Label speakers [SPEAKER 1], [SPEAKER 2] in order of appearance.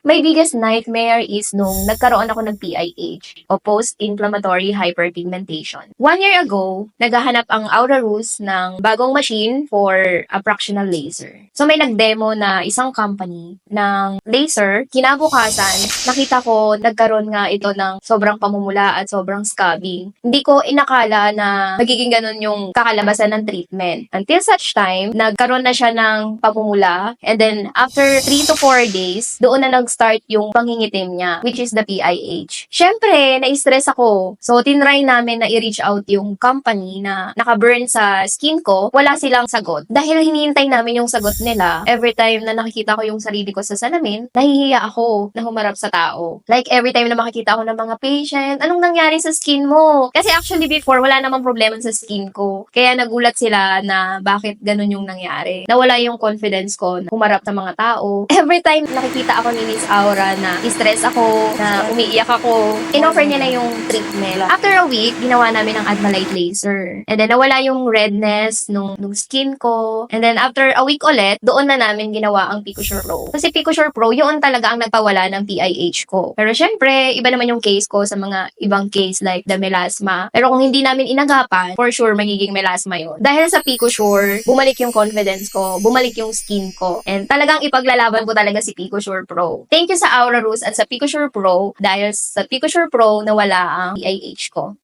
[SPEAKER 1] My biggest nightmare is nung nagkaroon ako ng PIH o post-inflammatory hyperpigmentation. One year ago, naghahanap ang Aura Rus ng bagong machine for a fractional laser. So may nag-demo na isang company ng laser. Kinabukasan, nakita ko nagkaroon nga ito ng sobrang pamumula at sobrang scabbing. Hindi ko inakala na magiging ganun yung kakalabasan ng treatment. Until such time, nagkaroon na siya ng pamumula and then after 3 to 4 days, doon na nag-start yung pangingitim niya, which is the PIH. Siyempre, na-stress ako. So, tinry namin na i-reach out yung company na naka-burn sa skin ko. Wala silang sagot. Dahil hinihintay namin yung sagot nila, every time na nakikita ko yung sarili ko sa salamin, nahihiya ako na humarap sa tao. Like, every time na makikita ako ng mga patient, anong nangyari sa skin mo? Kasi actually before, wala namang problema sa skin ko. Kaya nagulat sila na bakit ganun yung nangyari. Nawala yung confidence ko na humarap sa mga tao. Every time nakikita ako ni Miss Aura na stress ako, na umiiyak ako, in-offer niya na yung treatment. After a week, ginawa namin ang Admalite laser. And then nawala yung redness nung, nung skin ko. And then after a week ulit, doon na namin ginawa ang PicoSure Pro. Kasi PicoSure Pro, yun talaga ang nagpawala ng PIH ko. Pero syempre, iba naman yung case ko sa mga ibang case like the melasma. Pero kung hindi namin inagapan, for sure magiging melasma yun. Dahil sa PicoSure, bumalik yung confidence ko, bumalik yung skin ko. And talagang ipaglalaban ko talaga si PicoSure Pro. Thank you sa Aura Rose at sa PicoSure Pro dahil sa PicoSure Pro nawala ang PIH ko.